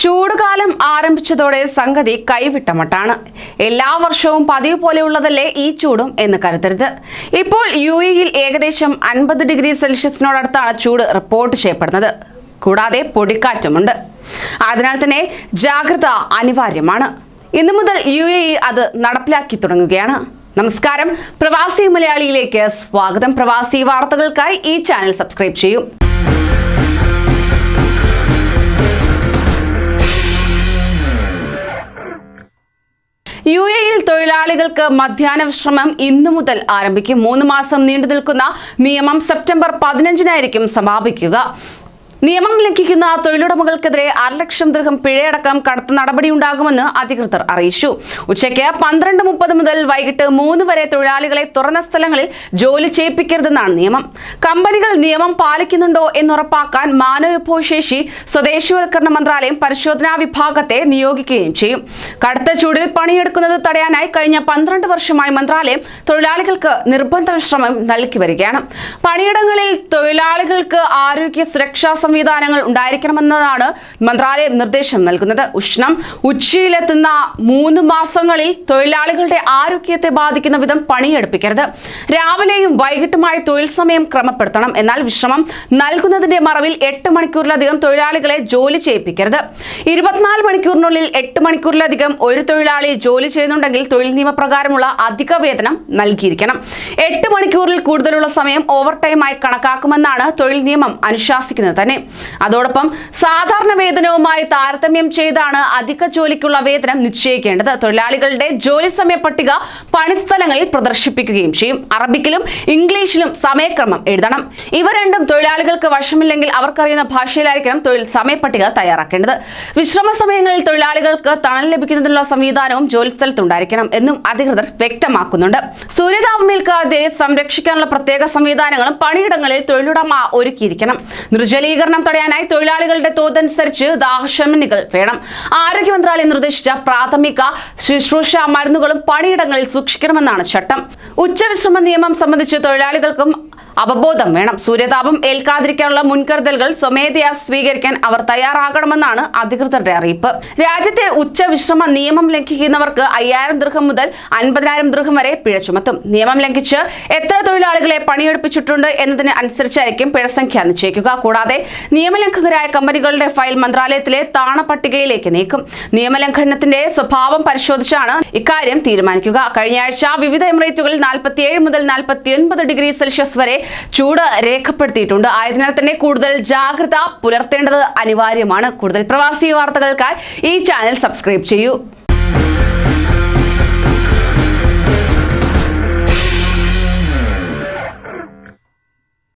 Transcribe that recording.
ചൂടുകാലം ആരംഭിച്ചതോടെ സംഗതി കൈവിട്ട മട്ടാണ്. എല്ലാ വർഷവും പതിവ് പോലെയുള്ളതല്ലേ ഈ ചൂടും എന്ന് കരുതരുത്. ഇപ്പോൾ യു എയിൽ ഏകദേശം അൻപത് ഡിഗ്രി സെൽഷ്യസിനോടടുത്താണ് ചൂട് റിപ്പോർട്ട് ചെയ്യപ്പെടുന്നത്. കൂടാതെ പൊടിക്കാറ്റുമുണ്ട്. അതിനാൽ തന്നെ ജാഗ്രത അനിവാര്യമാണ്. ഇന്നു മുതൽ യു എ അത് നടപ്പിലാക്കി തുടങ്ങുകയാണ്. നമസ്കാരം. പ്രവാസി മലയാളിയിലേക്ക് സ്വാഗതം. പ്രവാസി വാർത്തകൾക്കായി ഈ ചാനൽ സബ്സ്ക്രൈബ് ചെയ്യൂ. തൊഴിലാളികൾക്ക് മധ്യാഹ്ന വിശ്രമം ഇന്നു മുതൽ ആരംഭിക്കും. മൂന്ന് മാസം നീണ്ടു നിൽക്കുന്ന നിയമം സെപ്റ്റംബർ പതിനഞ്ചിനായിരിക്കും സമാപിക്കുക. നിയമം ലംഘിക്കുന്ന തൊഴിലുടമകൾക്കെതിരെ അരലക്ഷം ദൃഹം പിഴയടക്കം കടുത്ത നടപടിയുണ്ടാകുമെന്ന് അധികൃതർ അറിയിച്ചു. ഉച്ചയ്ക്ക് പന്ത്രണ്ട് മുപ്പത് മുതൽ വൈകിട്ട് മൂന്ന് വരെ തൊഴിലാളികളെ തുറന്ന സ്ഥലങ്ങളിൽ ജോലി ചെയ്യിപ്പിക്കരുതെന്നാണ് നിയമം. കമ്പനികൾ നിയമം പാലിക്കുന്നുണ്ടോ എന്നുറപ്പാക്കാൻ മാനവവിഭവശേഷി സ്വദേശിവൽക്കരണ മന്ത്രാലയം പരിശോധനാ വിഭാഗത്തെ നിയോഗിക്കുകയും ചെയ്യും. കടുത്ത ചൂടിൽ പണിയെടുക്കുന്നത് തടയാനായി കഴിഞ്ഞ പന്ത്രണ്ട് വർഷമായി മന്ത്രാലയം തൊഴിലാളികൾക്ക് നിർബന്ധ വിശ്രമം നൽകി വരികയാണ്. പണിയിടങ്ങളിൽ തൊഴിലാളികൾക്ക് ആരോഗ്യ സുരക്ഷാ സംവിധാനങ്ങൾ ഉണ്ടായിരിക്കണമെന്നതാണ് മന്ത്രാലയം നിർദ്ദേശം നൽകുന്നത്. ഉഷ്ണം ഉച്ചയിലെത്തുന്ന മൂന്ന് മാസങ്ങളിൽ തൊഴിലാളികളുടെ ആരോഗ്യത്തെ ബാധിക്കുന്ന വിധം പണിയെടുപ്പിക്കരുത്. രാവിലെയും വൈകിട്ടുമായി തൊഴിൽ സമയം ക്രമപ്പെടുത്തണം. എന്നാൽ വിശ്രമം നൽകുന്നതിന്റെ മറവിൽ എട്ട് മണിക്കൂറിലധികം തൊഴിലാളികളെ ജോലി ചെയ്യിപ്പിക്കരുത്. ഇരുപത്തിനാല് മണിക്കൂറിനുള്ളിൽ എട്ട് മണിക്കൂറിലധികം ഒരു തൊഴിലാളി ജോലി ചെയ്യുന്നുണ്ടെങ്കിൽ തൊഴിൽ നിയമപ്രകാരമുള്ള അധിക വേതനം നൽകിയിരിക്കണം. എട്ട് മണിക്കൂറിൽ കൂടുതലുള്ള സമയം ഓവർ ടൈമായി കണക്കാക്കുമെന്നാണ് തൊഴിൽ നിയമം അനുശാസിക്കുന്നത് തന്നെ. അതോടൊപ്പം സാധാരണ വേതനവുമായി താരതമ്യം ചെയ്താണ് അധിക ജോലിക്കുള്ള വേതനം നിശ്ചയിക്കേണ്ടത്. തൊഴിലാളികളുടെ ജോലി സമയ പട്ടിക പണിസ്ഥലങ്ങളിൽ പ്രദർശിപ്പിക്കുകയും ചെയ്യും. അറബിക്കിലും ഇംഗ്ലീഷിലും സമയക്രമം എഴുതണം. ഇവ രണ്ടും തൊഴിലാളികൾക്ക് വശമില്ലെങ്കിൽ അവർക്കറിയുന്ന ഭാഷയിലായിരിക്കണം തൊഴിൽ സമയപ്പട്ടിക തയ്യാറാക്കേണ്ടത്. വിശ്രമ സമയങ്ങളിൽ തൊഴിലാളികൾക്ക് തണൽ ലഭിക്കുന്നതിനുള്ള സംവിധാനവും ജോലിസ്ഥലത്തുണ്ടായിരിക്കണം എന്നും അധികൃതർ വ്യക്തമാക്കുന്നുണ്ട്. സൂര്യതാപമേൽക്കാതെ സംരക്ഷിക്കാനുള്ള പ്രത്യേക സംവിധാനങ്ങളും പണിയിടങ്ങളിൽ തൊഴിലുടമ ഒരുക്കിയിരിക്കണം. നിർജലീകരണം തടയാനായി തൊഴിലാളികളുടെ തോതനുസരിച്ച് ദാഹശമനികൾ വേണം. ആരോഗ്യ മന്ത്രാലയം നിർദ്ദേശിച്ച പ്രാഥമിക ശുശ്രൂഷ മരുന്നുകളും പണിയിടങ്ങളിൽ സൂക്ഷിക്കണമെന്നാണ് ചട്ടം. ഉച്ചവിശ്രമ നിയമം സംബന്ധിച്ച് തൊഴിലാളികൾക്കും അവബോധം വേണം. സൂര്യതാപം ഏൽക്കാതിരിക്കാനുള്ള മുൻകരുതലുകൾ സ്വമേധയാ സ്വീകരിക്കാൻ അവർ തയ്യാറാകണമെന്നാണ് അധികൃതരുടെ അറിയിപ്പ്. രാജ്യത്തെ ഉച്ചവിശ്രമ നിയമം ലംഘിക്കുന്നവർക്ക് അയ്യായിരം ദൃഹം മുതൽ അൻപതിനായിരം ദൃഹം വരെ പിഴ ചുമത്തും. നിയമം ലംഘിച്ച് എത്ര തൊഴിലാളികളെ പണിയെടുപ്പിച്ചിട്ടുണ്ട് എന്നതിന് അനുസരിച്ചായിരിക്കും പിഴസംഖ്യ നിശ്ചയിക്കുക. കൂടാതെ നിയമലംഘകരായ കമ്പനികളുടെ ഫയൽ മന്ത്രാലയത്തിലെ താണ പട്ടികയിലേക്ക് നീക്കും. നിയമലംഘനത്തിന്റെ സ്വഭാവം പരിശോധിച്ചാണ് ഇക്കാര്യം തീരുമാനിക്കുക. കഴിഞ്ഞ ആഴ്ച വിവിധ എമിറേറ്റുകളിൽ നാൽപ്പത്തിയേഴ് മുതൽ നാൽപ്പത്തിയൊൻപത് ഡിഗ്രി സെൽഷ്യസ് വരെ ചൂട് രേഖപ്പെടുത്തിയിട്ടുണ്ട്. ആയതിനാൽ തന്നെ കൂടുതൽ ജാഗ്രത പുലർത്തേണ്ടത് അനിവാര്യമാണ്. കൂടുതൽ പ്രവാസി വാർത്തകൾക്കായി ഈ ചാനൽ സബ്സ്ക്രൈബ് ചെയ്യൂ.